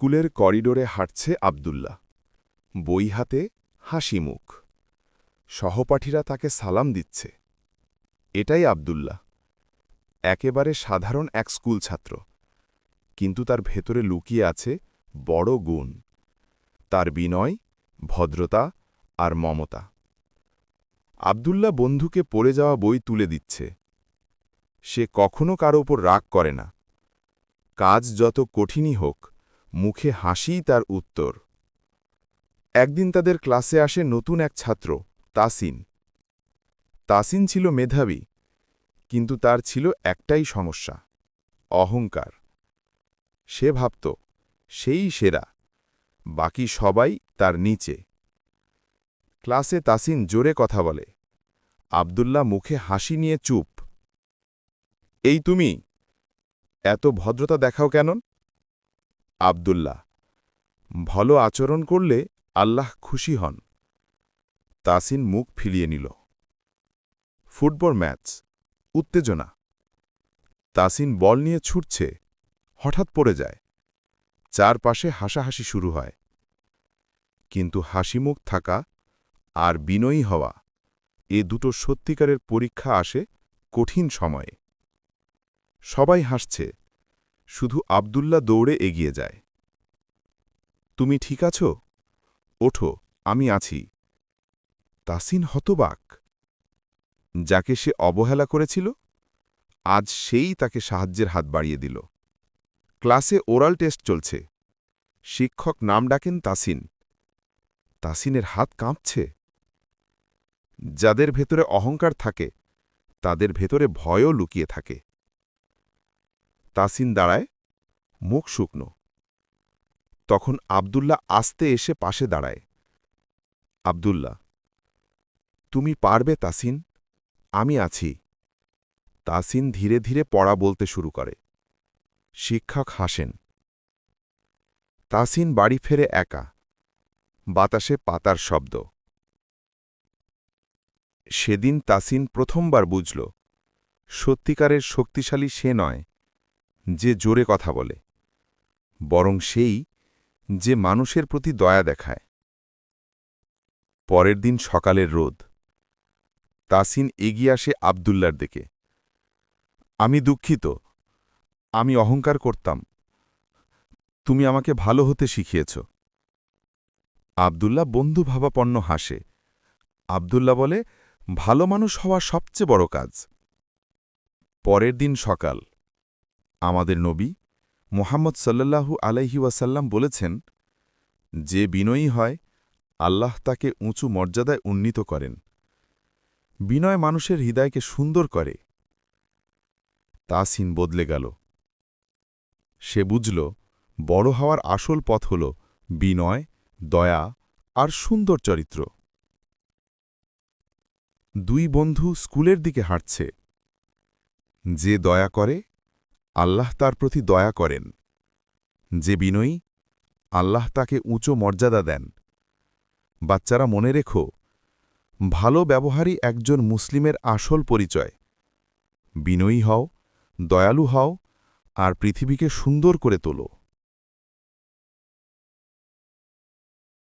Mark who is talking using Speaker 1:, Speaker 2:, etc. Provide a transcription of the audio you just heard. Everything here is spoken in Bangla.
Speaker 1: স্কুলের করিডোরে হাঁটছে আবদুল্লাহ। বই হাতে হাসি মুখ। সহপাঠীরা তাকে সালাম দিচ্ছে। এটাই আবদুল্লাহ। একেবারে সাধারণ এক স্কুল ছাত্র। কিন্তু তার ভেতরে লুকিয়ে আছে বড় গুণ। তার বিনয়, ভদ্রতা আর মমতা। আবদুল্লাহ বন্ধুকে পড়ে যাওয়া বই তুলে দিচ্ছে। সে কখনো কারও ওপর রাগ করে না। কাজ যত কঠিনই হোক মুখে হাসিই তার উত্তর। একদিন তাদের ক্লাসে আসে নতুন এক ছাত্র, তাসিন। তাসিন ছিল মেধাবী, কিন্তু তার ছিল একটাই সমস্যা, অহংকার। সে ভাবত, সেই সেরা, বাকি সবাই তার নিচে। ক্লাসে তাসিন জোরে কথা বলে, আবদুল্লাহ মুখে হাসি নিয়ে চুপ। এই তুমি, এত ভদ্রতা দেখাও কেন আবদুল্লাহ। ভালো আচরণ করলে আল্লাহ খুশি হন। তাসিন মুখ ফিরিয়ে নিল। Football match. উত্তেজনা। তাসিন বল নিয়ে ছুটছে। হঠাৎ পড়ে যায়। চারপাশে হাসাহাসি শুরু হয়। কিন্তু হাসিমুখ থাকা আর বিনয়ী হওয়া এ দুটো সত্যিকারের পরীক্ষা আসে কঠিন সময়ে। সবাই হাসছে। শুধু আবদুল্লাহ দৌড়ে এগিয়ে যায়। তুমি ঠিক আছো? ওঠো, আমি আছি। তাসিন হতবাক। যাকে সে অবহেলা করেছিল? আজ সেই তাকে সাহায্যের হাত বাড়িয়ে দিল। ক্লাসে ওরাল টেস্ট চলছে। শিক্ষক নাম ডাকেন তাসিন তাসিনের হাত কাঁপছে? যাদের ভেতরে অহংকার থাকে, তাদের ভেতরে ভয়ও লুকিয়ে থাকে। তাসিন দাঁড়ায়, মুখ শুকনো। তখন আবদুল্লাহ আস্তে এসে পাশে দাঁড়ায়। আবদুল্লাহ, তুমি পারবে তাসিন, আমি আছি। তাসিন ধীরে ধীরে পড়া বলতে শুরু করে। শিক্ষক হাসেন, তাসিন বাড়ি ফেরে একা। বাতাসে পাতার শব্দ। সেদিন তাসিন প্রথমবার বুঝল, সত্যিকারের শক্তিশালী সে নয় যে জোরে কথা বলে, বরং সেই যে মানুষের প্রতি দয়া দেখায়। পরের দিন সকালের রোদ। তাসিন এগিয়ে আসে আবদুল্লার দিকে। আমি দুঃখিত, আমি অহংকার করতাম। তুমি আমাকে ভালো হতে শিখিয়েছ। আবদুল্লাহ বন্ধুভাবাপন্ন হাসে। আবদুল্লাহ বলে, ভালো মানুষ হওয়া সবচেয়ে বড় কাজ। পরের দিন সকাল। আমাদের নবী মোহাম্মদ সাল্লাল্লাহু আলাইহি ওয়াসাল্লাম বলেছেন, যে বিনয়ী হয়, আল্লাহ তাকে উঁচু মর্যাদায় উন্নীত করেন। বিনয় মানুষের হৃদয়কে সুন্দর করে। তাসিন বদলে গেল। সে বুঝল, বড় হওয়ার আসল পথ হল বিনয়, দয়া আর সুন্দর চরিত্র। দুই বন্ধু স্কুলের দিকে হাঁটছে। যে দয়া করে আল্লাহ তার প্রতি দয়া করেন। যে বিনয়ী, আল্লাহ তাকে উঁচু মর্যাদা দেন। বাচ্চারা মনে রেখো, ভালো ব্যবহারই একজন মুসলিমের আসল পরিচয়। বিনয়ী হও, দয়ালু হও, আর পৃথিবীকে সুন্দর করে তোলো।